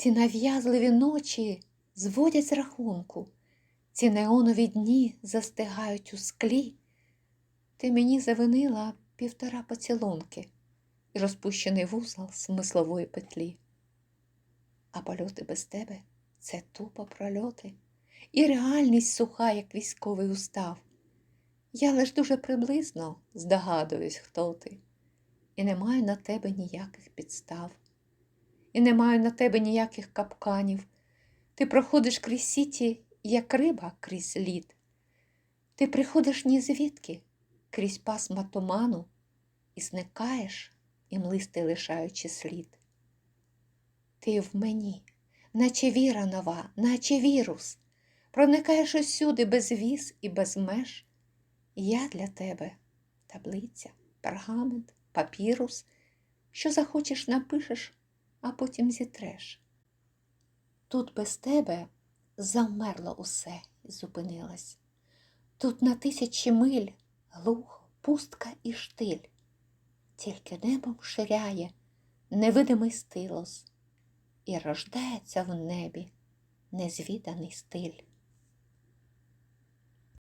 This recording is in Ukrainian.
Ці нав'язливі ночі зводять з рахунку, ці неонові дні застигають у склі. Ти мені завинила півтора поцілунки і розпущений вузол смислової петлі. А польоти без тебе це тупо прольоти, і реальність суха, як військовий устав. Я лиш дуже приблизно здогадуюсь, хто ти, і не маю на тебе ніяких підстав, і не маю на тебе ніяких капканів. Ти проходиш крізь сіті, як риба крізь лід. Ти приходиш ні звідки, крізь пасма туману, і зникаєш, і млисти лишаючи слід. Ти в мені, наче віра нова, наче вірус, проникаєш усюди без віз і без меж. Я для тебе таблиця, пергамент, папірус, що захочеш напишеш, а потім зітреш. Тут без тебе завмерло усе і зупинилось. Тут на тисячі миль глухо, пустка і штиль, тільки небом ширяє невидимий стилос, і рождається в небі незвіданий стиль.